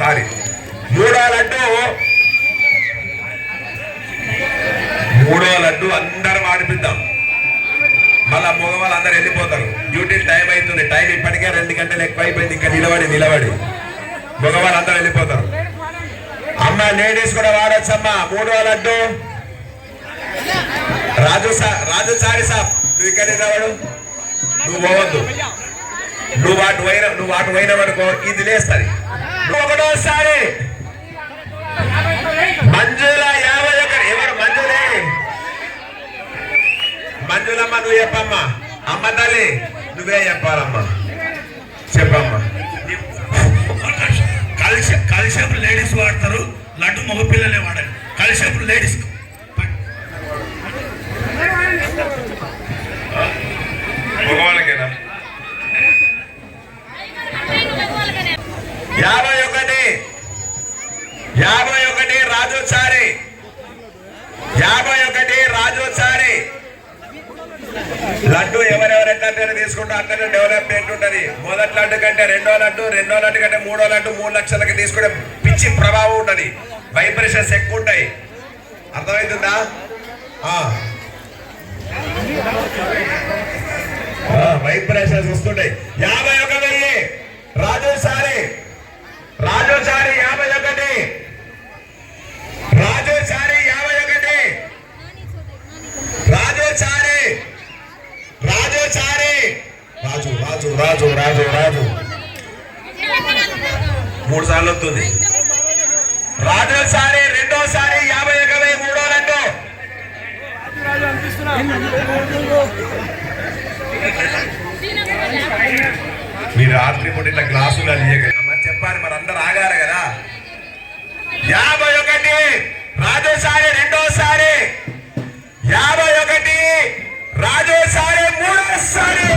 Sorry మూడో లడ్డు. మూడో లడ్డు అందరం ఆడిపిద్దాం. మళ్ళా మగవాళ్ళు అందరు వెళ్ళిపోతారు. డ్యూటీ టైం అవుతుంది. టైం ఇప్పటికే రెండు గంటలు ఎక్కువ అయిపోయింది ఇంకా నిలబడి నిలబడి. మగవాళ్ళు అందరు వెళ్ళిపోతారు. అమ్మ లేడీస్ కూడా వాడచ్చమ్మా. మూడో లడ్డు. రాజు సా రాజు సారీ సాబ్ నువ్వు ఇక్కడ నిలబడు. నువ్వు పోవద్దు. నువ్వు వాటి పోయిన నువ్వు వాటి పోయిన వరకు ఇది లేస్తుంది. నువ్వు మంజుల యాభై ఒకరు ఎవరు మంజులే? మంజులమ్మ నువ్వు చెప్పమ్మా. అమ్మ తల్లి నువ్వే చెప్పాలమ్మా. చెప్పమ్మా. కలిసి కలిసేపు లేడీస్ వాడతారు లడ్డు మగ పిల్లలే వాడాలి. కలిసేపు లేడీస్ మగవాళ్ళకేనా యాభై ఒకటి యాభై ఒకటి రాజోచారి యాభై ఒకటి రాజోచారి లడ్డు ఎవరెవరెట్లా తీసుకుంటే అట్లనే డెవలప్మెంట్ ఉంటది. మొదటి లడ్డు కంటే రెండో లడ్డు రెండో లడ్డు కంటే మూడో లడ్డు మూడు లక్షలకి తీసుకుంటే పిచ్చి ప్రభావం ఉంటది. వైబ్రేషన్స్ ఎక్కువ ఉంటాయి. అర్థమవుతుందా వైబ్రేషన్స్ వస్తుంటాయి. యాభై ఒక వెయ్యి రాజోసారి రాజోసారి యాభై ఒకటి రాజోసారి యాభై ఒకటి రాజోచారి రాజోచారి రాజు రాజు రాదు రాదు మూడు సార్లు వస్తుంది. రాజోసారి రెండోసారి యాభై ఒక మూడో రెండు మీరు రాత్రి పూట ఇట్లా గ్లాసులు అమ్మ చెప్పాలి మరి అందరు ఆగారు కదా. యాభై ఒకటి రాజోసారి రెండోసారి. యాభై ఒకటి రాజోసారి మూడోసారి.